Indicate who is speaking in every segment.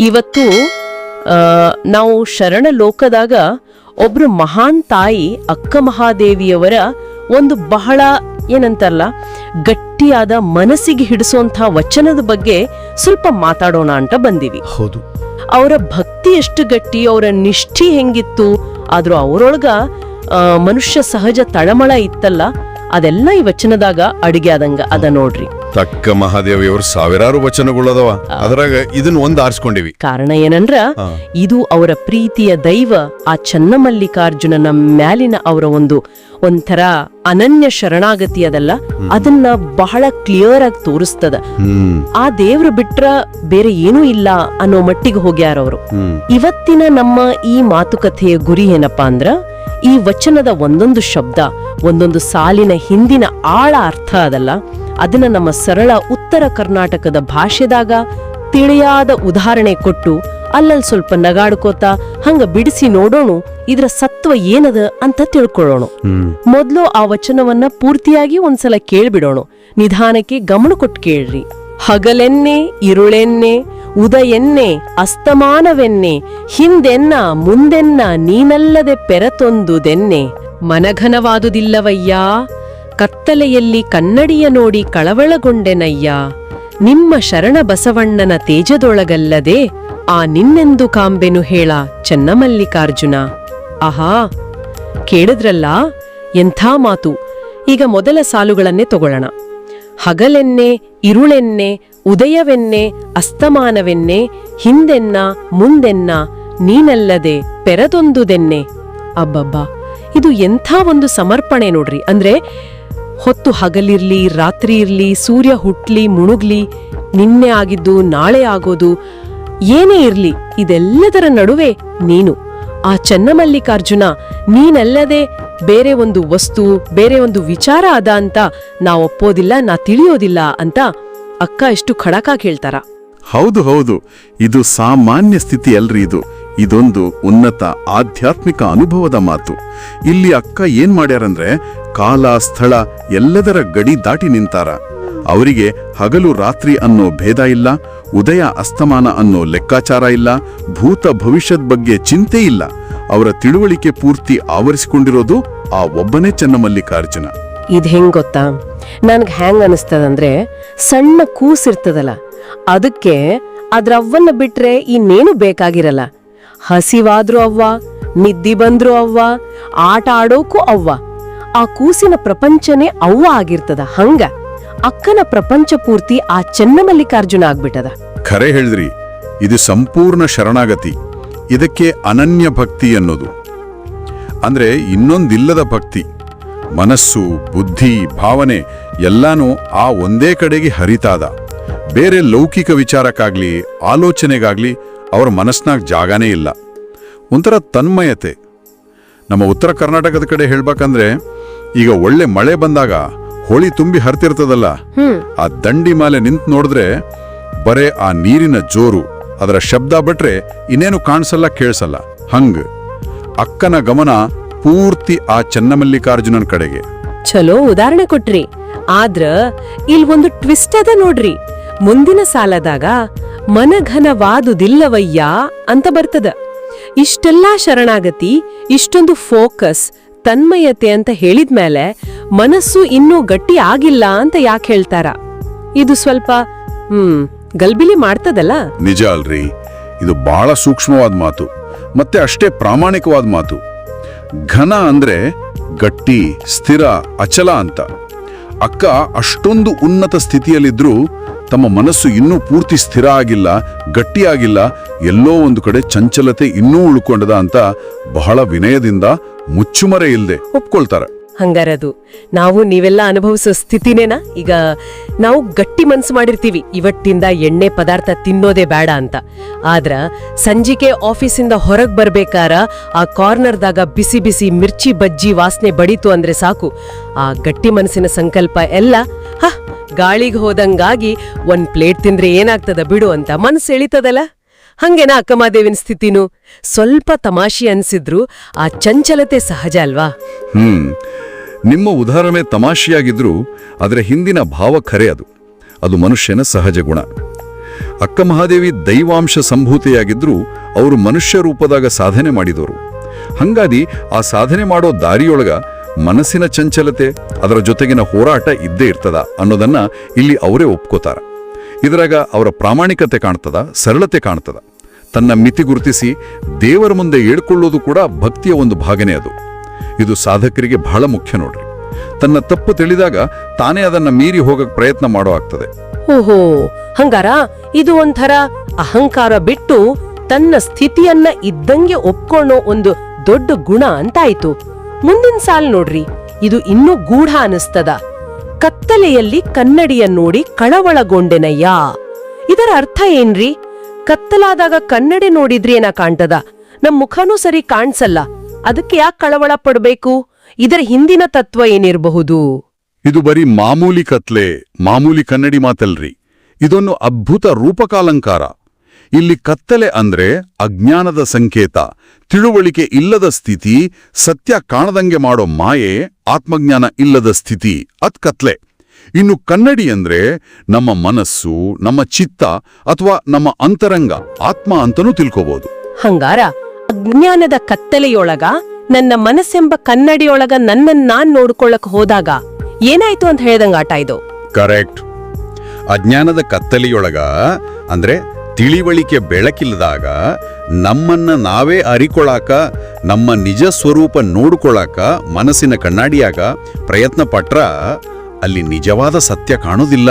Speaker 1: ಇವತ್ತು ನಾವು ಶರಣ ಲೋಕದಾಗ ಒಬ್ರು ಮಹಾನ್ ತಾಯಿ ಅಕ್ಕ ಮಹಾದೇವಿಯವರ ಒಂದು ಬಹಳ ಏನಂತಾರಲ್ಲ ಗಟ್ಟಿಯಾದ ಮನಸ್ಸಿಗೆ ಹಿಡಿಸುವಂತಹ ವಚನದ ಬಗ್ಗೆ ಸ್ವಲ್ಪ ಮಾತಾಡೋಣ ಅಂತ ಬಂದಿವಿ.
Speaker 2: ಹೌದು.
Speaker 1: ಅವರ ಭಕ್ತಿ ಎಷ್ಟು ಗಟ್ಟಿ ಅವರ ನಿಷ್ಠಿ ಹೆಂಗಿತ್ತು ಆದ್ರೂ ಅವರೊಳಗ ಮನುಷ್ಯ ಸಹಜ ತಳಮಳ ಇತ್ತಲ್ಲ ಅದೆಲ್ಲ ಈ ವಚನದಾಗ ಅಡಿಗೆ ಆದಂಗ ಅದ ನೋಡ್ರಿ.
Speaker 2: ತಕ್ಕ ಮಹಾದೇವಿಯವ್ರ ಸಾವಿರಾರು ವಚನಗಳದವ. ಅದ್ರಾಗ ಇದನ್ನ ಒಂದ್ ಆರಿಸ್ಕೊಂಡಿವಿ.
Speaker 1: ಕಾರಣ ಏನಂದ್ರ ಇದು ಅವರ ಪ್ರೀತಿಯ ದೈವ ಆ ಚನ್ನಮಲ್ಲಿಕಾರ್ಜುನನ ಮ್ಯಾಲಿನ ಅವರ ಒಂದು ಒಂಥರ ಅನನ್ಯ ಶರಣಾಗತಿ ಅದಲ್ಲ ಅದನ್ನ ಬಹಳ ಕ್ಲಿಯರ್ ಆಗಿ ತೋರಿಸ್ತದ. ಆ ದೇವ್ರು ಬಿಟ್ರ ಬೇರೆ ಏನೂ ಇಲ್ಲ ಅನ್ನೋ ಮಟ್ಟಿಗೆ
Speaker 2: ಹೋಗ್ಯಾರವರು.
Speaker 1: ಇವತ್ತಿನ ನಮ್ಮ ಈ ಮಾತುಕತೆಯ ಗುರಿ ಏನಪ್ಪಾ ಅಂದ್ರ ಈ ವಚನದ ಒಂದೊಂದು ಶಬ್ದ ಒಂದೊಂದು ಸಾಲಿನ ಹಿಂದಿನ ಆಳ ಅರ್ಥ ಅದಲ್ಲ. ಅದನ್ನ ನಮ್ಮ ಸರಳ ಉತ್ತರ ಕರ್ನಾಟಕದ ಭಾಷೆದಾಗ ತಿಳಿಯಾದ ಉದಾಹರಣೆ ಕೊಟ್ಟು ಅಲ್ಲಲ್ಲಿ ಸ್ವಲ್ಪ ನಗಾಡ್ಕೋತ ಹಂಗ ಬಿಡಿಸಿ ನೋಡೋಣ ಇದ್ರ ಸತ್ವ ಏನದ ಅಂತ ತಿಳ್ಕೊಳ್ಳೋಣ. ಮೊದಲು ಆ ವಚನವನ್ನ ಪೂರ್ತಿಯಾಗಿ ಒಂದ್ಸಲ ಕೇಳ್ಬಿಡೋಣ. ನಿಧಾನಕ್ಕೆ ಗಮನ ಕೊಟ್ಟು ಕೇಳ್ರಿ. ಹಗಲೆನ್ನೆ ಇರುಳೆನ್ನೆ ಉದಯೆನ್ನೆ, ಅಸ್ತಮಾನವೆನ್ನೆ, ಹಿಂದೆನ್ನ, ಮುಂದೆನ್ನ ನೀನಲ್ಲದೆ ಪೆರತೊಂದುದೆನ್ನೆ. ಮನಘನವಾದುದಿಲ್ಲವಯ್ಯ, ಕತ್ತಲೆಯಲ್ಲಿ ಕನ್ನಡಿಯ ನೋಡಿ ಕಳವಳಗೊಂಡೆನಯ್ಯ. ನಿಮ್ಮ ಶರಣ ಬಸವಣ್ಣನ ತೇಜದೊಳಗಲ್ಲದೆ ಆ ನಿನ್ನೆಂದು ಕಾಂಬೆನು ಹೇಳ, ಚೆನ್ನಮಲ್ಲಿಕಾರ್ಜುನ. ಆಹಾ, ಕೇಳಿದ್ರಲ್ಲ, ಎಂಥ ಮಾತು. ಈಗ ಮೊದಲ ಸಾಲುಗಳನ್ನೇ ತಗೊಳ್ಳೋಣ. ಹಗಲೆನ್ನೆ, ಇರುಳೆನ್ನೆ ಉದಯವೆನ್ನೆ, ಅಸ್ತಮಾನವೆನ್ನೆ, ಹಿಂದೆನ್ನ, ಮುಂದೆನ್ನ, ನೀನಲ್ಲದೆ ಪೆರದೊಂದುದೆನ್ನೆ. ಅಬ್ಬಬ್ಬಾ, ಇದು ಎಂಥ ಒಂದು ಸಮರ್ಪಣೆ ನೋಡ್ರಿ. ಅಂದ್ರೆ ಹೊತ್ತು ಹಗಲಿರ್ಲಿ, ರಾತ್ರಿ ಇರ್ಲಿ, ಸೂರ್ಯ ಹುಟ್ಲಿ, ಮುಣುಗ್ಲಿ, ನಿನ್ನೆ ಆಗಿದ್ದು, ನಾಳೆ ಆಗೋದು, ಏನೇ ಇರ್ಲಿ, ಇದೆಲ್ಲದರ ನಡುವೆ ನೀನು. ಆ ಚನ್ನಮಲ್ಲಿಕಾರ್ಜುನ, ನೀನಲ್ಲದೆ ಬೇರೆ ಒಂದು ವಸ್ತು, ಬೇರೆ ಒಂದು ವಿಚಾರ ಅದ ಅಂತ ನಾ ಒಪ್ಪೋದಿಲ್ಲ, ನಾ ತಿಳಿಯೋದಿಲ್ಲ ಅಂತ ಅಕ್ಕ ಎಷ್ಟು ಖಡಕ ಕೇಳ್ತಾರ
Speaker 3: ಹೌದು ಹೌದು. ಇದು ಸಾಮಾನ್ಯ ಸ್ಥಿತಿ ಅಲ್ರಿ ಇದು. ಇದೊಂದು ಉನ್ನತ ಆಧ್ಯಾತ್ಮಿಕ ಅನುಭವದ ಮಾತು. ಇಲ್ಲಿ ಅಕ್ಕ ಏನ್ ಮಾಡ್ಯಾರಂದ್ರೆ ಕಾಲ ಸ್ಥಳ ಎಲ್ಲದರ ಗಡಿ ದಾಟಿ ನಿಂತಾರ. ಅವರಿಗೆ ಹಗಲು ರಾತ್ರಿ ಅನ್ನೋ ಭೇದ ಇಲ್ಲ ಉದಯ ಅಸ್ತಮಾನ ಅನ್ನೋ ಲೆಕ್ಕಾಚಾರ ಇಲ್ಲ ಭೂತ ಭವಿಷ್ಯದ ಬಗ್ಗೆ ಚಿಂತೆ ಇಲ್ಲ. ಅವರ ತಿಳುವಳಿಕೆ ಪೂರ್ತಿ ಆವರಿಸಿಕೊಂಡಿರೋದು ಆ ಒಬ್ಬನೇ ಚನ್ನಮಲ್ಲಿಕಾರ್ಜುನ.
Speaker 1: ಇದ್ ಹೆಂಗ್ ಗೊತ್ತಾ? ನನ್ಗ್ ಹ್ಯಾಂಗ್ ಅನಿಸ್ತದಂದ್ರೆ ಸಣ್ಣ ಕೂಸಿರ್ತದಲ್ಲ ಅದಕ್ಕೆ ಅದ್ರ ಅವ್ವನ್ನ ಬಿಟ್ರೆ ಇನ್ನೇನು ಬೇಕಾಗಿರಲ್ಲ. ಹಸಿವಾದ್ರೂ ಅವ್ವ, ನಿದ್ದಿ ಬಂದ್ರು ಅವ್ವ, ಆಟ ಆಡೋಕು ಅವ್ವ. ಆ ಕೂಸಿನ ಪ್ರಪಂಚನೇ ಅವ್ವ ಆಗಿರ್ತದ, ಹಂಗ. ಅಕ್ಕನ ಪ್ರಪಂಚ ಪೂರ್ತಿ ಆ ಚೆನ್ನಮಲ್ಲಿಕಾರ್ಜುನ ಆಗ್ಬಿಟ್ಟದ.
Speaker 3: ಖರೆ ಹೇಳಿದ್ರಿ, ಇದು ಸಂಪೂರ್ಣ ಶರಣಾಗತಿ. ಇದಕ್ಕೆ ಅನನ್ಯ ಭಕ್ತಿ ಅನ್ನೋದು ಅಂದ್ರೆ ಇನ್ನೊಂದಿಲ್ಲದ ಭಕ್ತಿ. ಮನಸ್ಸು ಬುದ್ಧಿ ಭಾವನೆ ಎಲ್ಲಾನು ಆ ಒಂದೇ ಕಡೆಗೆ ಹರಿತಾದ. ಬೇರೆ ಲೌಕಿಕ ವಿಚಾರಕ್ಕಾಗ್ಲಿ ಆಲೋಚನೆಗಾಗ್ಲಿ ಅವರ ಮನಸ್ನಾಗ ಜಾಗನೇ ಇಲ್ಲ. ಒಂಥರ ತನ್ಮಯತೆ. ನಮ್ಮ ಉತ್ತರ ಕರ್ನಾಟಕದ ಕಡೆ ಹೇಳ್ಬೇಕಂದ್ರೆ ಈಗ ಒಳ್ಳೆ ಮಳೆ ಬಂದಾಗ ಹೊಳಿ ತುಂಬಿ ಹರ್ತಿರ್ತದಲ್ಲ ಆ ದಂಡಿ ಮಾಲೆ ನಿಂತು ನೋಡಿದ್ರೆ ಬರೇ ಆ ನೀರಿನ ಜೋರು ಅದರ ಶಬ್ದ ಬಿಟ್ರೆ ಇನ್ನೇನು ಕಾಣಿಸಲ್ಲ ಕೇಳಿಸಲ್ಲ. ಹಂಗ್. ಅಕ್ಕನ ಗಮನ ಪೂರ್ತಿ ಆ ಚನ್ನಮಲ್ಲಿಕಾರ್ಜುನನ್ ಕಡೆಗೆ.
Speaker 1: ಚಲೋ ಉದಾಹರಣೆ ಕೊಟ್ರಿ. ಆದ್ರ ಇಲ್ ಒಂದು ಟ್ವಿಸ್ಟ್ ಅದ ನೋಡ್ರಿ. ಮುಂದಿನ ಸಾಲದಾಗ ಮನಘನವಾದುದಿಲ್ಲವಯ್ಯ ಅಂತ ಬರ್ತದ. ಇಷ್ಟೆಲ್ಲಾ ಶರಣಾಗತಿ ಇಷ್ಟೊಂದು ಫೋಕಸ್ ತನ್ಮಯತೆ ಅಂತ ಹೇಳಿದ್ಮೇಲೆ ಮನಸ್ಸು ಇನ್ನೂ ಗಟ್ಟಿ ಆಗಿಲ್ಲ ಅಂತ ಯಾಕೆ ಹೇಳ್ತಾರ? ಇದು ಸ್ವಲ್ಪ ಹ್ಮ್ ಗಲ್ಬಿಲಿ ಮಾಡ್ತದಲ್ಲ?
Speaker 3: ನಿಜ ಅಲ್ರಿ. ಇದು ಬಹಳ ಸೂಕ್ಷ್ಮವಾದ ಮಾತು. ಮತ್ತೆ ಅಷ್ಟೇ ಪ್ರಾಮಾಣಿಕವಾದ ಮಾತು. ಘನ ಅಂದ್ರೆ ಗಟ್ಟಿ, ಸ್ಥಿರ, ಅಚಲ ಅಂತ. ಅಕ್ಕ ಅಷ್ಟೊಂದು ಉನ್ನತ ಸ್ಥಿತಿಯಲ್ಲಿದ್ರೂ ತಮ್ಮ ಮನಸ್ಸು ಇನ್ನೂ ಪೂರ್ತಿ ಸ್ಥಿರ ಆಗಿಲ್ಲ ಗಟ್ಟಿಯಾಗಿಲ್ಲ ಎಲ್ಲೋ ಒಂದು ಕಡೆ ಚಂಚಲತೆ ಇನ್ನೂ ಉಳ್ಕೊಂಡದ ಅಂತ ಬಹಳ ವಿನಯದಿಂದ ಮುಚ್ಚುಮರೆ ಇಲ್ದೆ ಒಪ್ಕೊಳ್ತಾರ.
Speaker 1: ಹಂಗಾರದು. ನಾವು ನೀವೆಲ್ಲ ಅನುಭವಿಸೋ ಸ್ಥಿತಿನೇನಾ? ಈಗ ನಾವು ಗಟ್ಟಿ ಮನ್ಸು ಮಾಡಿರ್ತೀವಿ, ಇವತ್ತಿಂದ ಎಣ್ಣೆ ಪದಾರ್ಥ ತಿನ್ನೋದೇ ಬೇಡ ಅಂತ. ಆದ್ರ ಸಂಜಿಕೆ ಆಫೀಸಿಂದ ಹೊರಗ್ ಬರ್ಬೇಕಾರ ಆ ಕಾರ್ನರ್ದಾಗ ಬಿಸಿ ಬಿಸಿ ಮಿರ್ಚಿ ಬಜ್ಜಿ ವಾಸನೆ ಬಡಿತು ಅಂದ್ರೆ ಸಾಕು. ಆ ಗಟ್ಟಿ ಮನಸ್ಸಿನ ಸಂಕಲ್ಪ ಎಲ್ಲ, ಹ, ಗಾಳಿಗೆ ಹೋದಂಗಾಗಿ ಒಂದ್ ಪ್ಲೇಟ್ ತಿಂದ್ರೆ ಏನಾಗ್ತದ ಬಿಡು ಅಂತ ಮನಸ್ಸು ಎಳಿತದಲ್ಲ? ಹಂಗೇನಾ ಅಕ್ಕಮಾದೇವಿನ ಸ್ಥಿತಿನೂ? ಸ್ವಲ್ಪ ತಮಾಷೆ ಅನ್ಸಿದ್ರು ಆ ಚಂಚಲತೆ ಸಹಜ ಅಲ್ವಾ?
Speaker 3: ಹ್ಮ್. ನಿಮ್ಮ ಉದಾಹರಣೆ ತಮಾಷೆಯಾಗಿದ್ರೂ ಅದರ ಹಿಂದಿನ ಭಾವ ಖರೆ ಅದು. ಅದು ಮನುಷ್ಯನ ಸಹಜ ಗುಣ. ಅಕ್ಕ ಮಹಾದೇವಿ ದೈವಾಂಶ ಸಂಭೂತೆಯಾಗಿದ್ದರೂ ಅವರು ಮನುಷ್ಯ ರೂಪದಾಗ ಸಾಧನೆ ಮಾಡಿದವರು ಹಂಗಾಗಿ ಆ ಸಾಧನೆ ಮಾಡೋ ದಾರಿಯೊಳಗ ಮನಸ್ಸಿನ ಚಂಚಲತೆ, ಅದರ ಜೊತೆಗಿನ ಹೋರಾಟ ಇದ್ದೇ ಇರ್ತದ ಅನ್ನೋದನ್ನ ಇಲ್ಲಿ ಅವರೇ ಒಪ್ಕೋತಾರ. ಇದರಾಗ ಅವರ ಪ್ರಾಮಾಣಿಕತೆ ಕಾಣ್ತದ, ಸರಳತೆ ಕಾಣ್ತದ. ತನ್ನ ಮಿತಿ ಗುರುತಿಸಿ ದೇವರ ಮುಂದೆ ಏಳ್ಕೊಳ್ಳೋದು ಕೂಡ ಭಕ್ತಿಯ ಒಂದು ಭಾಗನೇ ಅದು. ಇದು ಸಾಧಕರಿಗೆ ಬಹಳ ಮುಖ್ಯ ನೋಡ್ರಿ. ತನ್ನ ತಪ್ಪು ತಿಳಿದಾಗ ತಾನೇ ಅದನ್ನ ಮೀರಿ ಹೋಗಕ್ ಪ್ರಯತ್ನ ಮಾಡೋ ಆಗ್ತದೆ.
Speaker 1: ಓಹೋ, ಹಂಗಾರ ಇದು ಒಂಥರ ಅಹಂಕಾರ ಬಿಟ್ಟು ತನ್ನ ಸ್ಥಿತಿಯನ್ನ ಇದ್ದಂಗೆ ಒಪ್ಕೊಳ್ಳೋ ಒಂದು ದೊಡ್ಡ ಗುಣ ಅಂತಾಯ್ತು. ಮುಂದಿನ ಸಾಲ್ ನೋಡ್ರಿ, ಇದು ಇನ್ನೂ ಗೂಢ ಅನಿಸ್ತದ. ಕತ್ತಲೆಯಲ್ಲಿ ಕನ್ನಡಿಯ ನೋಡಿ ಕಳವಳಗೊಂಡೆನಯ್ಯ. ಇದರ ಅರ್ಥ ಏನ್ರಿ? ಕತ್ತಲಾದಾಗ ಕನ್ನಡಿ ನೋಡಿದ್ರಿ ಏನ ಕಾಣ್ತದ? ನಮ್ ಮುಖನೂ ಸರಿ ಕಾಣ್ಸಲ್ಲ. ಅದಕ್ಕೆ ಯಾಕೆ ಕಳವಳ ಪಡಬೇಕು ಇದರ ಹಿಂದಿನ ತತ್ವ ಏನಿರಬಹುದು?
Speaker 3: ಇದು ಬರೀ ಮಾಮೂಲಿ ಕತ್ಲೆ ಮಾಮೂಲಿ ಕನ್ನಡಿ ಮಾತಲ್ರಿ. ಇದೊಂದು ಅದ್ಭುತ ರೂಪಕಾಲಂಕಾರ. ಇಲ್ಲಿ ಕತ್ತಲೆ ಅಂದ್ರೆ ಅಜ್ಞಾನದ ಸಂಕೇತ ತಿಳುವಳಿಕೆ ಇಲ್ಲದ ಸ್ಥಿತಿ ಸತ್ಯ ಕಾಣದಂಗೆ ಮಾಡೋ ಮಾಯೆ ಆತ್ಮಜ್ಞಾನ ಇಲ್ಲದ ಸ್ಥಿತಿ ಅದ್ ಕತ್ಲೆ. ಇನ್ನು ಕನ್ನಡಿ ಅಂದ್ರೆ ನಮ್ಮ ಮನಸ್ಸು ನಮ್ಮ ಚಿತ್ತ ಅಥವಾ ನಮ್ಮ ಅಂತರಂಗ ಆತ್ಮ ಅಂತನೂ ತಿಳ್ಕೋಬಹುದು
Speaker 1: ಹಂಗಾರ ಅಜ್ಞಾನದ ಕತ್ತಲೆಯೊಳಗ, ನನ್ನ ಮನಸ್ಸೆಂಬ ಕನ್ನಡಿಯೊಳಗ ನನ್ನನ್ನ ನಾನ್ ನೋಡ್ಕೊಳ್ಳಕ್ ಹೋದಾಗ ಏನಾಯ್ತು ಅಂತ ಹೇಳ್ದಂಗ ಆಟ ಇದು?
Speaker 3: ಕರೆಕ್ಟ್. ಅಜ್ಞಾನದ ಕತ್ತಲೆಯೊಳಗ, ಅಂದ್ರೆ ತಿಳಿವಳಿಕೆ ಬೆಳಕಿಲ್ಲದಾಗ, ನಮ್ಮನ್ನ ನಾವೇ ಅರಿಕೊಳಾಕ, ನಮ್ಮ ನಿಜ ಸ್ವರೂಪ ನೋಡ್ಕೊಳಾಕ, ಮನಸ್ಸಿನ ಕಣ್ಣಾಡಿಯಾಗ ಪ್ರಯತ್ನ ಪಟ್ರ ಅಲ್ಲಿ ನಿಜವಾದ ಸತ್ಯ ಕಾಣೋದಿಲ್ಲ.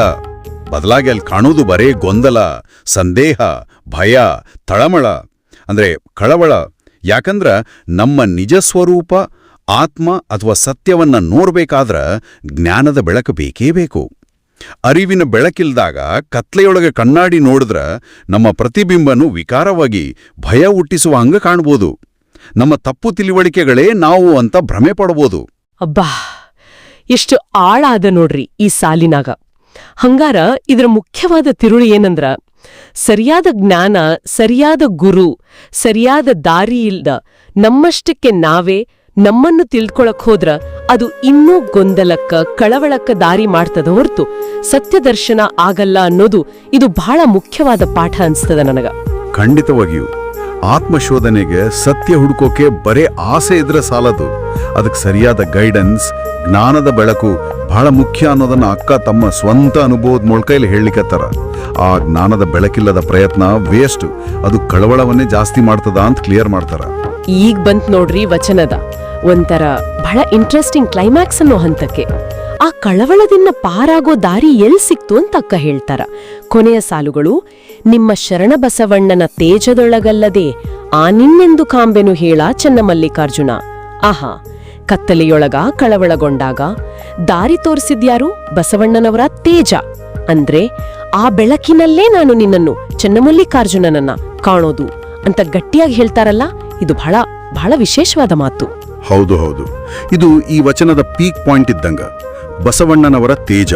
Speaker 3: ಬದಲಾಗಿ ಅಲ್ಲಿ ಕಾಣೋದು ಬರೇ ಗೊಂದಲ, ಸಂದೇಹ, ಭಯ, ತಳಮಳ. ಅಂದ್ರೆ ಕಳವಳ. ಯಾಕಂದ್ರ ನಮ್ಮ ನಿಜ ಸ್ವರೂಪ, ಆತ್ಮ ಅಥವಾ ಸತ್ಯವನ್ನ ನೋಡ್ಬೇಕಾದ್ರ ಜ್ಞಾನದ ಬೆಳಕು ಬೇಕೇ ಬೇಕು. ಅರಿವಿನ ಬೆಳಕಿಲ್ದಾಗ ಕತ್ಲೆಯೊಳಗೆ ಕಣ್ಣಾಡಿ ನೋಡಿದ್ರೆ ನಮ್ಮ ಪ್ರತಿಬಿಂಬನು ವಿಕಾರವಾಗಿ ಭಯ ಹುಟ್ಟಿಸುವ ಹಂಗ ಕಾಣ್ಬೋದು. ನಮ್ಮ ತಪ್ಪು ತಿಳಿವಳಿಕೆಗಳೇ ನಾವು ಅಂತ ಭ್ರಮೆ ಪಡ್ಬೋದು.
Speaker 1: ಅಬ್ಬಾ! ಎಷ್ಟು ಆಳ ಅದ ನೋಡ್ರಿ ಈ ಸಾಲಿನಾಗ. ಹಂಗಾರ ಇದರ ಮುಖ್ಯವಾದ ತಿರುಳು ಏನಂದ್ರ ಸರಿಯಾದ ಜ್ಞಾನ, ಸರಿಯಾದ ಗುರು, ಸರಿಯಾದ ದಾರಿ ಇಲ್ದ ನಮ್ಮಷ್ಟಕ್ಕೆ ನಾವೇ ನಮ್ಮನ್ನು ತಿಳ್ಕೊಳಕ್ ಹೋದ್ರ ಅದು ಇನ್ನೂ ಗೊಂದಲಕ್ಕ, ಕಳವಳಕ್ಕ ದಾರಿ ಮಾಡ್ತದ ಹೊರ್ತು ಸತ್ಯದರ್ಶನ ಆಗಲ್ಲ ಅನ್ನೋದು ಇದು ಬಹಳ ಮುಖ್ಯವಾದ ಪಾಠ ಅನ್ಸ್ತದ ನನಗ.
Speaker 3: ಖಂಡಿತವಾಗಿಯೂ. ಆತ್ಮಶೋಧನೆಗೆ ಸತ್ಯ ಹುಡುಕೋಕೆ ಬರೇ ಆಸೆ ಇದ್ರೆ ಸಾಲದು. ಅದಕ್ಕೆ ಸರಿಯಾದ ಗೈಡೆನ್ಸ್ ಜ್ಞಾನದ ಬೆಳಕು ಬಹಳ ಮುಖ್ಯ ಅನ್ನೋದನ್ನ ಅಕ್ಕ ತಮ್ಮ ಸ್ವಂತ ಅನುಭವದ ಮೊಳ್ಕೈಲಿ ಹೇಳಲಿಕ್ಕತ್ತಾರ. ಆ ಜ್ಞಾನದ ಬೆಳಕಿಲ್ಲದ ಪ್ರಯತ್ನ ವೇಸ್ಟ್ ಅದು ಕಳವಳವನ್ನೇ ಜಾಸ್ತಿ ಮಾಡ್ತದ ಅಂತ ಕ್ಲಿಯರ್ ಮಾಡ್ತಾರ.
Speaker 1: ಈಗ ಬಂತ ನೋಡ್ರಿ ವಚನದ. ಒಂಥರ ಬಹಳ ಇಂಟ್ರೆಸ್ಟಿಂಗ್ ಕ್ಲೈಮ್ಯಾಕ್ಸ್ ಅನ್ನೋ ಹಂತಕ್ಕೆ. ಆ ಕಳವಳದಿಂದ ಪಾರಾಗೋ ದಾರಿ ಎಲ್ ಸಿಕ್ತು ಅಂತ ಅಕ್ಕ ಹೇಳ್ತಾರ. ಕೊನೆಯ ಸಾಲುಗಳು, ನಿಮ್ಮ ಶರಣಬಸವಣ್ಣನ ತೇಜದೊಳಗಲ್ಲದೆ ಆ ನಿನ್ನೆಂದು ಕಾಂಬೆನು ಹೇಳ ಚನ್ನಮಲ್ಲಿಕಾರ್ಜುನ. ಆಹಾ, ಕತ್ತಲೆಯೊಳಗ ಕಳವಳಗೊಂಡಾಗ ದಾರಿ ತೋರಿಸಿದ್ಯಾರು ಬಸವಣ್ಣನವರ ತೇಜ. ಅಂದ್ರೆ ಆ ಬೆಳಕಿನಲ್ಲೇ ನಾನು ನಿನ್ನನ್ನು ಚನ್ನಮಲ್ಲಿಕಾರ್ಜುನನನ್ನ ಕಾಣೋದು ಅಂತ ಗಟ್ಟಿಯಾಗಿ ಹೇಳ್ತಾರಲ್ಲ, ಇದು ಬಹಳ ಬಹಳ ವಿಶೇಷವಾದ ಮಾತು.
Speaker 3: ಹೌದು ಹೌದು. ಇದು ಈ ವಚನದ ಪೀಕ್ ಪಾಯಿಂಟ್ ಇದ್ದಂಗ. ಬಸವಣ್ಣನವರ ತೇಜ.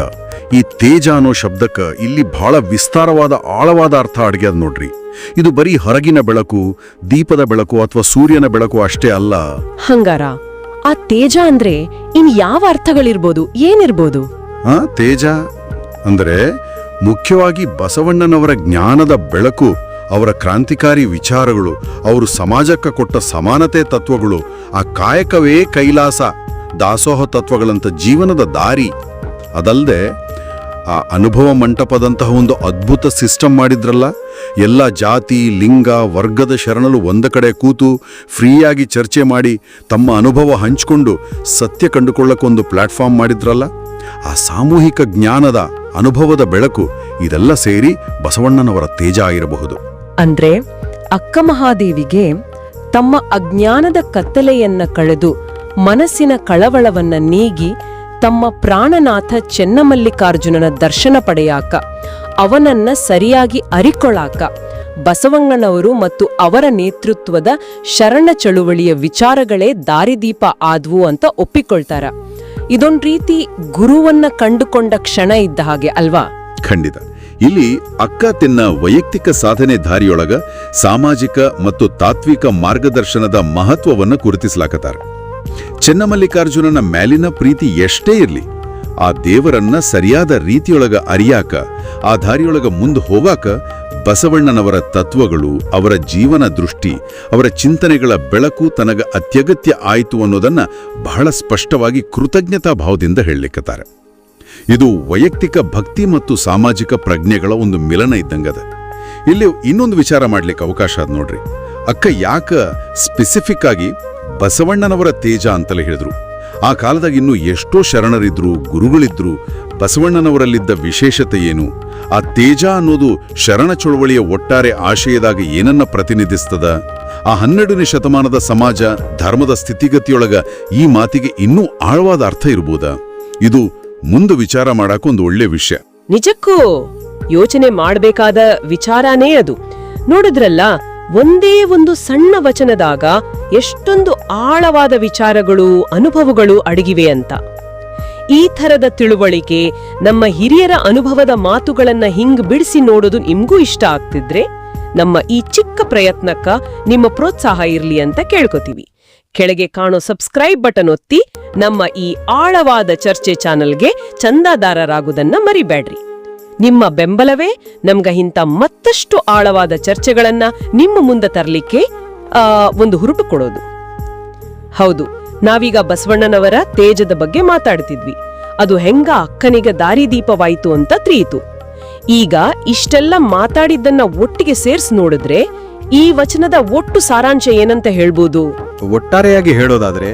Speaker 3: ಈ ತೇಜ ಅನ್ನೋ ಶಬ್ದಕ್ಕ ಇಲ್ಲಿ ಬಹಳ ವಿಸ್ತಾರವಾದ ಆಳವಾದ ಅರ್ಥ ಅಡಗ್ಯದ ನೋಡ್ರಿ. ಇದು ಬರೀ ಹೊರಗಿನ ಬೆಳಕು ದೀಪದ ಬೆಳಕು ಅಥವಾ ಸೂರ್ಯನ ಬೆಳಕು ಅಷ್ಟೇ ಅಲ್ಲ.
Speaker 1: ಹಂಗಾರ ಆ ತೇಜ ಅಂದ್ರೆ ಇನ್ ಯಾವ ಅರ್ಥಗಳಿರ್ಬೋದು ಏನಿರ್ಬೋದು?
Speaker 3: ಆ ತೇಜ ಅಂದ್ರೆ ಮುಖ್ಯವಾಗಿ ಬಸವಣ್ಣನವರ ಜ್ಞಾನದ ಬೆಳಕು ಅವರ ಕ್ರಾಂತಿಕಾರಿ ವಿಚಾರಗಳು ಅವರು ಸಮಾಜಕ್ಕೆ ಕೊಟ್ಟ ಸಮಾನತೆ ತತ್ವಗಳು ಆ ಕಾಯಕವೇ ಕೈಲಾಸ. ದಾಸೋಹ ತತ್ವಗಳಂಥ ಜೀವನದ ದಾರಿ. ಅದಲ್ಲದೆ ಆ ಅನುಭವ ಮಂಟಪದಂತಹ ಒಂದು ಅದ್ಭುತ ಸಿಸ್ಟಮ್ ಮಾಡಿದ್ರಲ್ಲ, ಎಲ್ಲ ಜಾತಿ, ಲಿಂಗ, ವರ್ಗದ ಶರಣರು ಒಂದ ಕಡೆ ಕೂತು ಫ್ರೀಯಾಗಿ ಚರ್ಚೆ ಮಾಡಿ ತಮ್ಮ ಅನುಭವ ಹಂಚಿಕೊಂಡು ಸತ್ಯ ಕಂಡುಕೊಳ್ಳಕ್ಕೊಂದು ಪ್ಲಾಟ್ಫಾರ್ಮ್ ಮಾಡಿದ್ರಲ್ಲ, ಆ ಸಾಮೂಹಿಕ ಜ್ಞಾನದ ಅನುಭವದ ಬೆಳಕು ಇದೆಲ್ಲ ಸೇರಿ ಬಸವಣ್ಣನವರ ತೇಜ ಆಗಿರಬಹುದು.
Speaker 1: ಅಂದ್ರೆ, ಅಕ್ಕ ಮಹಾದೇವಿಗೆ ತಮ್ಮ ಅಜ್ಞಾನದ ಕತ್ತಲೆಯನ್ನ ಕಳೆದು ಮನಸ್ಸಿನ ಕಳವಳವನ್ನ ನೀಗಿ ತಮ್ಮ ಪ್ರಾಣನಾಥ ಚೆನ್ನಮಲ್ಲಿಕಾರ್ಜುನನ ದರ್ಶನ ಪಡೆಯಾಕ, ಅವನನ್ನ ಸರಿಯಾಗಿ ಅರಿಕೊಳಾಕ ಬಸವಣ್ಣನವರು ಮತ್ತು ಅವರ ನೇತೃತ್ವದ ಶರಣ ಚಳುವಳಿಯ ವಿಚಾರಗಳೇ ದಾರಿದೀಪ ಆದ್ವು ಅಂತ ಒಪ್ಪಿಕೊಳ್ತಾರ. ಇದೊಂದ್ ರೀತಿ ಗುರುವನ್ನ ಕಂಡುಕೊಂಡ ಕ್ಷಣ ಇದ್ದ ಹಾಗೆ ಅಲ್ವಾ?
Speaker 3: ಖಂಡಿತ. ಇಲ್ಲಿ ಅಕ್ಕ ತಿನ್ನ ವೈಯಕ್ತಿಕ ಸಾಧನೆ ದಾರಿಯೊಳಗ ಸಾಮಾಜಿಕ ಮತ್ತು ತಾತ್ವಿಕ ಮಾರ್ಗದರ್ಶನದ ಮಹತ್ವವನ್ನು ಗುರುತಿಸ್ಲಾಕತಾರ ಚೆನ್ನಮಲ್ಲಿಕಾರ್ಜುನನ ಮೇಲಿನ ಪ್ರೀತಿ ಎಷ್ಟೇ ಇರಲಿ, ಆ ದೇವರನ್ನ ಸರಿಯಾದ ರೀತಿಯೊಳಗ ಅರಿಯಾಕ, ಆ ದಾರಿಯೊಳಗ ಮುಂದೆ ಹೋಗಾಕ ಬಸವಣ್ಣನವರ ತತ್ವಗಳು, ಅವರ ಜೀವನ ದೃಷ್ಟಿ, ಅವರ ಚಿಂತನೆಗಳ ಬೆಳಕು ತನಗ ಅತ್ಯಗತ್ಯ ಆಯಿತು ಅನ್ನೋದನ್ನ ಬಹಳ ಸ್ಪಷ್ಟವಾಗಿ ಕೃತಜ್ಞತಾ ಭಾವದಿಂದ ಹೇಳಲಿಕ್ಕತ್ತಾರೆ ಇದು ವೈಯಕ್ತಿಕ ಭಕ್ತಿ ಮತ್ತು ಸಾಮಾಜಿಕ ಪ್ರಜ್ಞೆಗಳ ಒಂದು ಮಿಲನ ಇದ್ದಂಗದ ಇಲ್ಲಿ ಇನ್ನೊಂದು ವಿಚಾರ ಮಾಡಲಿಕ್ಕೆ ಅವಕಾಶ ಅದ ನೋಡ್ರಿ. ಅಕ್ಕ ಯಾಕ ಸ್ಪೆಸಿಫಿಕ್ ಆಗಿ ಬಸವಣ್ಣನವರ ತೇಜ ಅಂತಲೇ ಹೇಳಿದ್ರು. ಆ ಕಾಲದಾಗ ಇನ್ನು ಎಷ್ಟೋ ಶರಣರಿದ್ರು, ಗುರುಗಳಿದ್ರು, ಬಸವಣ್ಣನವರಲ್ಲಿದ್ದ ವಿಶೇಷತೆ ಏನು? ಆ ತೇಜ ಅನ್ನೋದು ಶರಣ ಚಳುವಳಿಯ ಒಟ್ಟಾರೆ ಆಶಯದಾಗ ಏನನ್ನ ಪ್ರತಿನಿಧಿಸ್ತದ? ಆ ಹನ್ನೆರಡನೇ ಶತಮಾನದ ಸಮಾಜ, ಧರ್ಮದ ಸ್ಥಿತಿಗತಿಯೊಳಗ ಈ ಮಾತಿಗೆ ಇನ್ನೂ ಆಳವಾದ ಅರ್ಥ ಇರ್ಬೋದಾ? ಇದು ಮುಂದೆ ವಿಚಾರ ಒಂದು ಒಳ್ಳೆ ವಿಷಯ.
Speaker 1: ನಿಜಕ್ಕೂ ಯೋಚನೆ ಮಾಡಬೇಕಾದ ವಿಚಾರನೇ ಅದು. ನೋಡಿದ್ರಲ್ಲ ಒಂದೇ ಒಂದು ಸಣ್ಣ ವಚನದಾಗ ಎಷ್ಟೊಂದು ಆಳವಾದ ವಿಚಾರಗಳು, ಅನುಭವಗಳು ಅಡಗಿವೆ ಅಂತ. ಈ ಥರದ ತಿಳುವಳಿಕೆ ನಮ್ಮ ಹಿರಿಯರ ಅನುಭವದ ಮಾತುಗಳನ್ನ ಹಿಂಗ್ ಬಿಡಿಸಿ ನೋಡೋದು ನಿಮ್ಗೂ ಇಷ್ಟ ಆಗ್ತಿದ್ರೆ ನಮ್ಮ ಈ ಚಿಕ್ಕ ಪ್ರಯತ್ನಕ್ಕ ನಿಮ್ಮ ಪ್ರೋತ್ಸಾಹ ಇರ್ಲಿ ಅಂತ ಕೇಳ್ಕೊತೀವಿ. ಕೆಳಗೆ ಕಾಣೋ ಸಬ್ಸ್ಕ್ರೈಬ್ ಬಟನ್ ಒತ್ತಿ ನಮ್ಮ ಈ ಆಳವಾದ ಚರ್ಚೆ ಚಾನಲ್ಗೆ ಚಂದಾದಾರರಾಗುವುದನ್ನ ಮರಿಬೇಡ್ರಿ ನಿಮ್ಮ ಬೆಂಬಲವೇ ನಮ್ಗ ಇಂಥ ಮತ್ತಷ್ಟು ಆಳವಾದ ಚರ್ಚೆಗಳನ್ನ ನಿಮ್ಮ ಮುಂದೆ ತರಲಿಕ್ಕೆ ಒಂದು ಹುರುಪು ಕೊಡೋದು. ಹೌದು, ನಾವೀಗ ಬಸವಣ್ಣನವರ ತೇಜದ ಬಗ್ಗೆ ಮಾತಾಡ್ತಿದ್ವಿ. ಅದು ಹೆಂಗ ಅಕ್ಕನಿಗೆ ದಾರಿದೀಪವಾಯಿತು ಅಂತ ತಿಳಿಯಿತು. ಈಗ ಇಷ್ಟೆಲ್ಲ ಮಾತಾಡಿದ್ದನ್ನ ಒಟ್ಟಿಗೆ ಸೇರಿಸಿ ನೋಡಿದ್ರೆ ಈ ವಚನದ ಒಟ್ಟು ಸಾರಾಂಶ ಏನಂತ ಹೇಳ್ಬೋದು?
Speaker 4: ಒಟ್ಟಾರೆಯಾಗಿ ಹೇಳೋದಾದ್ರೆ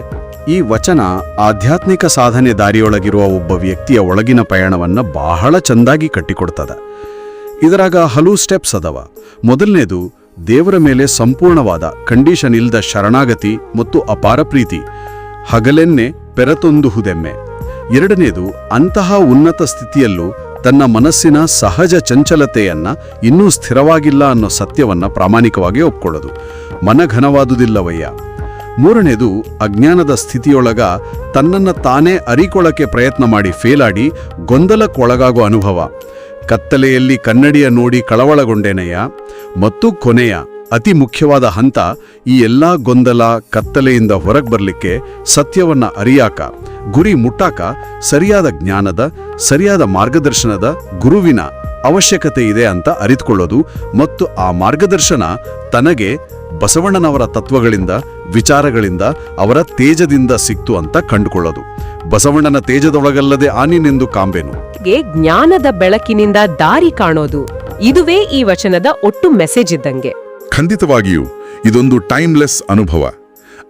Speaker 4: ಈ ವಚನ ಆಧ್ಯಾತ್ಮಿಕ ಸಾಧನೆ ದಾರಿಯೊಳಗಿರುವ ಒಬ್ಬ ವ್ಯಕ್ತಿಯ ಒಳಗಿನ ಪಯಣವನ್ನು ಬಹಳ ಚಂದಾಗಿ ಕಟ್ಟಿಕೊಡ್ತದ. ಇದರಾಗ ಹಲವು ಸ್ಟೆಪ್ಸ್ ಅದಾವ. ಮೊದಲನೇದು, ದೇವರ ಮೇಲೆ ಸಂಪೂರ್ಣವಾದ ಕಂಡೀಷನ್ ಇಲ್ಲದ ಶರಣಾಗತಿ ಮತ್ತು ಅಪಾರ ಪ್ರೀತಿ. ಹಗಲೆನ್ನೆ ಪೆರತೊಂದುಹುದೆಮ್ಮೆ. ಎರಡನೇದು, ಅಂತಹ ಉನ್ನತ ಸ್ಥಿತಿಯಲ್ಲೂ ತನ್ನ ಮನಸ್ಸಿನ ಸಹಜ ಚಂಚಲತೆಯನ್ನ ಇನ್ನೂ ಸ್ಥಿರವಾಗಿಲ್ಲ ಅನ್ನೋ ಸತ್ಯವನ್ನ ಪ್ರಾಮಾಣಿಕವಾಗಿ ಒಪ್ಕೊಳ್ಳೋದು. ಮನಘನವಾದುದಿಲ್ಲವಯ್ಯ. ಮೂರನೇದು, ಅಜ್ಞಾನದ ಸ್ಥಿತಿಯೊಳಗ ತನ್ನನ್ನ ತಾನೇ ಅರಿಕೊಳ್ಳಕ್ಕೆ ಪ್ರಯತ್ನ ಮಾಡಿ ಫೇಲಾಡಿ ಗೊಂದಲಕ್ಕೊಳಗಾಗೋ ಅನುಭವ. ಕತ್ತಲೆಯಲ್ಲಿ ಕನ್ನಡಿಯ ನೋಡಿ ಕಳವಳಗೊಂಡೇನೆಯ ಮತ್ತು ಕೊನೆಯ, ಅತಿ ಮುಖ್ಯವಾದ ಹಂತ, ಈ ಎಲ್ಲಾ ಗೊಂದಲ ಕತ್ತಲೆಯಿಂದ ಹೊರಗೆ ಬರಲಿಕ್ಕೆ ಸತ್ಯವನ್ನ ಅರಿಯಾಕ, ಗುರಿ ಮುಟ್ಟಾಕ ಸರಿಯಾದ ಜ್ಞಾನದ, ಸರಿಯಾದ ಮಾರ್ಗದರ್ಶನದ ಗುರುವಿನ ಅವಶ್ಯಕತೆ ಇದೆ ಅಂತ ಅರಿತುಕೊಳ್ಳೋದು ಮತ್ತು ಆ ಮಾರ್ಗದರ್ಶನ ತನಗೆ ಬಸವಣ್ಣನವರ ತತ್ವಗಳಿಂದ ವಿಚಾರಗಳಿಂದ ಅವರ ತೇಜದಿಂದ ಸಿಕ್ತು ಅಂತ ಕಂಡುಕೊಳ್ಳೋದು. ಬಸವಣ್ಣನ ತೇಜದೊಳಗಲ್ಲದೆ ಆನಿನೆಂದು ಕಾಂಬೆನು.
Speaker 1: ಜ್ಞಾನದ ಬೆಳಕಿನಿಂದ ದಾರಿ ಕಾಣೋದು. ಇದುವೇ ಈ ವಚನದ ಒಟ್ಟು ಮೆಸೇಜ್ ಇದ್ದಂಗೆ.
Speaker 3: ಖಂಡಿತವಾಗಿಯೂ ಇದೊಂದು ಟೈಮ್ಲೆಸ್ ಅನುಭವ.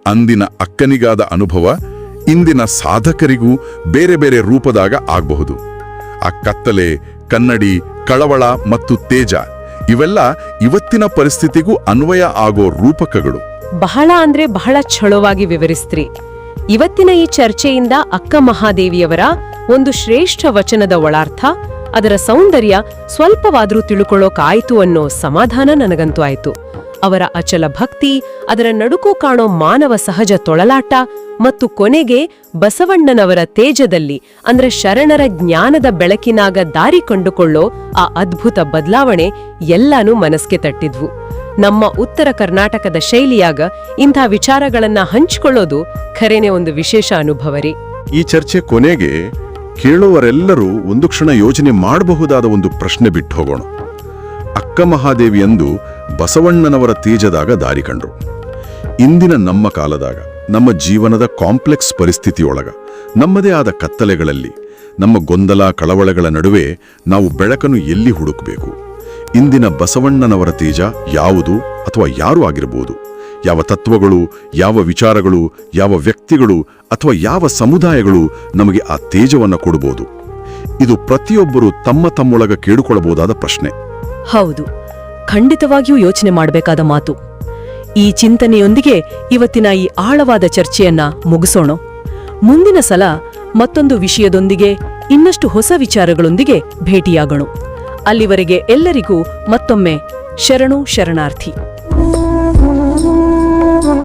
Speaker 3: ಅಂದಿನ ಅಕ್ಕನಿಗಾದ ಅನುಭವ ಇಂದಿನ ಸಾಧಕರಿಗೂ ಬೇರೆ ಬೇರೆ ರೂಪದಾಗ ಆಗಬಹುದು. ಆ ಕತ್ತಲೆ ಕನ್ನಡಿ ಕಳವಳ ಮತ್ತು ತೇಜ ಇವೆಲ್ಲ ಇವತ್ತಿನ ಪರಿಸ್ಥಿತಿಗೂ ಅನ್ವಯ ಆಗೋ ರೂಪಕಗಳು.
Speaker 1: ಬಹಳ ಅಂದ್ರೆ ಬಹಳ ಛಳವಾಗಿ ವಿವರಿಸ್ತ್ರಿ. ಇವತ್ತಿನ ಈ ಚರ್ಚೆಯಿಂದ ಅಕ್ಕ ಮಹಾದೇವಿಯವರ ಒಂದು ಶ್ರೇಷ್ಠ ವಚನದ ಒಳಾರ್ಥ, ಅದರ ಸೌಂದರ್ಯ ಸ್ವಲ್ಪವಾದ್ರೂ ತಿಳ್ಕೊಳ್ಳೋಕಾಯ್ತು ಅನ್ನೋ ಸಮಾಧಾನ ನನಗಂತೂ ಆಯ್ತು. ಅವರ ಅಚಲ ಭಕ್ತಿ, ಅದರ ನಡುಕು ಕಾಣೋ ಮಾನವ ಸಹಜ ತೊಳಲಾಟ ಮತ್ತು ಕೊನೆಗೆ ಬಸವಣ್ಣನವರ ತೇಜದಲ್ಲಿ, ಅಂದ್ರೆ ಶರಣರ ಜ್ಞಾನದ ಬೆಳಕಿನಾಗ ದಾರಿ ಕಂಡುಕೊಳ್ಳೋ ಆ ಅದ್ಭುತ ಬದಲಾವಣೆ ಎಲ್ಲಾನು ಮನಸ್ಗೆ ತಟ್ಟಿದ್ವು. ನಮ್ಮ ಉತ್ತರ ಕರ್ನಾಟಕದ ಶೈಲಿಯಾಗ ಇಂಥ ವಿಚಾರಗಳನ್ನ ಹಂಚಿಕೊಳ್ಳೋದು ಖರೇನೆ ಒಂದು ವಿಶೇಷ ಅನುಭವ ರೀ.
Speaker 3: ಈ ಚರ್ಚೆ ಕೊನೆಗೆ ಕೇಳುವರೆಲ್ಲರೂ ಒಂದು ಕ್ಷಣ ಯೋಚನೆ ಮಾಡಬಹುದಾದ ಒಂದು ಪ್ರಶ್ನೆ ಬಿಟ್ಟು ಹೋಗೋಣ. ಅಕ್ಕ ಮಹಾದೇವಿಯಂದು ಬಸವಣ್ಣನವರ ತೇಜದಾಗ ದಾರಿ ಕಂಡ್ರು. ಇಂದಿನ ನಮ್ಮ ಕಾಲದಾಗ, ನಮ್ಮ ಜೀವನದ ಕಾಂಪ್ಲೆಕ್ಸ್ ಪರಿಸ್ಥಿತಿಯೊಳಗ, ನಮ್ಮದೇ ಆದ ಕತ್ತಲೆಗಳಲ್ಲಿ, ನಮ್ಮ ಗೊಂದಲ ಕಳವಳಗಳ ನಡುವೆ ನಾವು ಬೆಳಕನ್ನು ಎಲ್ಲಿ ಹುಡುಕಬೇಕು? ಇಂದಿನ ಬಸವಣ್ಣನವರ ತೇಜ ಯಾವುದು ಅಥವಾ ಯಾರು ಆಗಿರಬಹುದು ಯಾವ ತತ್ವಗಳು, ಯಾವ ವಿಚಾರಗಳು, ಯಾವ ವ್ಯಕ್ತಿಗಳು ಅಥವಾ ಯಾವ ಸಮುದಾಯಗಳು ನಮಗೆ ಆ ತೇಜವನ್ನು ಕೊಡಬಹುದು ಇದು ಪ್ರತಿಯೊಬ್ಬರು ತಮ್ಮ ತಮ್ಮೊಳಗ ಕೇಳಿಕೊಳ್ಳಬಹುದಾದ ಪ್ರಶ್ನೆ.
Speaker 5: ಹೌದು, ಖಂಡಿತವಾಗಿಯೂ ಯೋಚನೆ ಮಾಡಬೇಕಾದ ಮಾತು.
Speaker 1: ಈ ಚಿಂತನೆಯೊಂದಿಗೆ ಇವತ್ತಿನ ಈ ಆಳವಾದ ಚರ್ಚೆಯನ್ನ ಮುಗಿಸೋಣ. ಮುಂದಿನ ಸಲ ಮತ್ತೊಂದು ವಿಷಯದೊಂದಿಗೆ ಇನ್ನಷ್ಟು ಹೊಸ ವಿಚಾರಗಳೊಂದಿಗೆ ಭೇಟಿಯಾಗೋಣ. ಅಲ್ಲಿವರೆಗೆ ಎಲ್ಲರಿಗೂ ಮತ್ತೊಮ್ಮೆ ಶರಣು ಶರಣಾರ್ಥಿ.